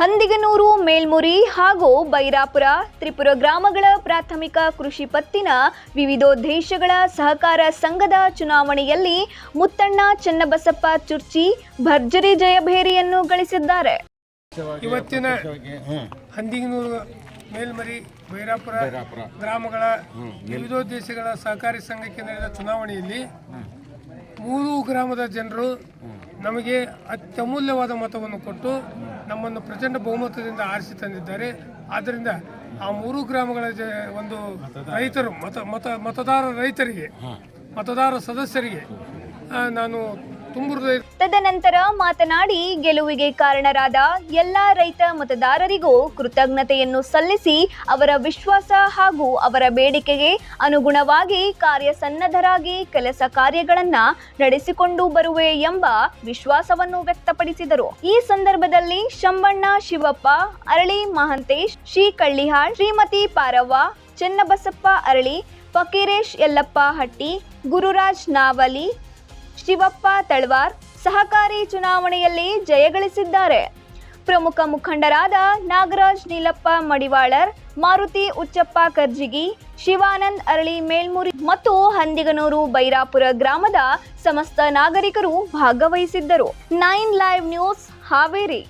ಹಂದಿಗನೂರು ಮೇಲ್ಮುರಿ ಹಾಗೂ ಬೈರಾಪುರ ತ್ರಿಪುರ ಗ್ರಾಮಗಳ ಪ್ರಾಥಮಿಕ ಕೃಷಿ ಪತ್ತಿನ ವಿವಿಧೋದ್ದೇಶಗಳ ಸಹಕಾರ ಸಂಘದ ಚುನಾವಣೆಯಲ್ಲಿ ಮುತ್ತಣ್ಣ ಚನ್ನಬಸಪ್ಪ ಚುರ್ಚಿ ಭರ್ಜರಿ ಜಯಭೇರಿಯನ್ನು ಗಳಿಸಿದ್ದಾರೆ. ಇವತ್ತಿನ ಹಂದಿಗನೂರು ಮೇಲ್ಮರಿ ಬೈರಾಪುರ ಗ್ರಾಮಗಳ ವಿವಿಧೋದ್ದೇಶಗಳ ಸಹಕಾರಿ ಸಂಘಕ್ಕೆ ನಡೆದ ಚುನಾವಣೆಯಲ್ಲಿ ಮೂರು ಗ್ರಾಮದ ಜನರು ನಮಗೆ ಅತ್ಯಮೂಲ್ಯವಾದ ಮತವನ್ನು ಕೊಟ್ಟು ನಮ್ಮನ್ನು ಪ್ರಚಂಡ ಬಹುಮತದಿಂದ ಆರಿಸಿ ತಂದಿದ್ದಾರೆ. ಆದ್ದರಿಂದ ಆ ಮೂರು ಗ್ರಾಮಗಳ ಜ ಒಂದು ರೈತರು ಮತ ಮತ ಮತದಾರ ರೈತರಿಗೆ ಮತದಾರ ಸದಸ್ಯರಿಗೆ ನಾನು ತದನಂತರ ಮಾತನಾಡಿ ಗೆಲುವಿಗೆ ಕಾರಣರಾದ ಎಲ್ಲಾ ರೈತ ಮತದಾರರಿಗೂ ಕೃತಜ್ಞತೆಯನ್ನು ಸಲ್ಲಿಸಿ ಅವರ ವಿಶ್ವಾಸ ಹಾಗೂ ಅವರ ಬೇಡಿಕೆಗೆ ಅನುಗುಣವಾಗಿ ಕಾರ್ಯಸನ್ನದ್ಧರಾಗಿ ಕೆಲಸ ಕಾರ್ಯಗಳನ್ನ ನಡೆಸಿಕೊಂಡು ಬರುವೆ ಎಂಬ ವಿಶ್ವಾಸವನ್ನು ವ್ಯಕ್ತಪಡಿಸಿದರು. ಈ ಸಂದರ್ಭದಲ್ಲಿ ಶಂಬಣ್ಣ ಶಿವಪ್ಪ, ಅರಳಿ ಮಹಂತೇಶ್ ಶ್ರೀ ಕಳ್ಳಿಹಾಳ್ ಶ್ರೀಮತಿ ಪಾರವ್ವ, ಚೆನ್ನಬಸಪ್ಪ ಅರಳಿ, ಫಕೀರೇಶ್ ಯಲ್ಲಪ್ಪ ಹಟ್ಟಿ, ಗುರುರಾಜ್ ನಾವಲಿ ಶಿವಪ್ಪ ತಳ್ವಾರ್ ಸಹಕಾರಿ ಚುನಾವಣೆಯಲ್ಲಿ ಜಯಗಳಿಸಿದ್ದಾರೆ ಪ್ರಮುಖ ಮುಖಂಡರಾದ ನಾಗರಾಜ್ ನೀಲಪ್ಪ ಮಡಿವಾಳರ್, ಮಾರುತಿ ಉಚ್ಚಪ್ಪ ಕರ್ಜಿಗಿ, ಶಿವಾನಂದ್ ಅರಳಿ ಮೇಲ್ಮುರಿ ಮತ್ತು ಹಂದಿಗನೂರು ಬೈರಾಪುರ ಗ್ರಾಮದ ಸಮಸ್ತ ನಾಗರಿಕರು ಭಾಗವಹಿಸಿದ್ದರು. Nine live news Haveri.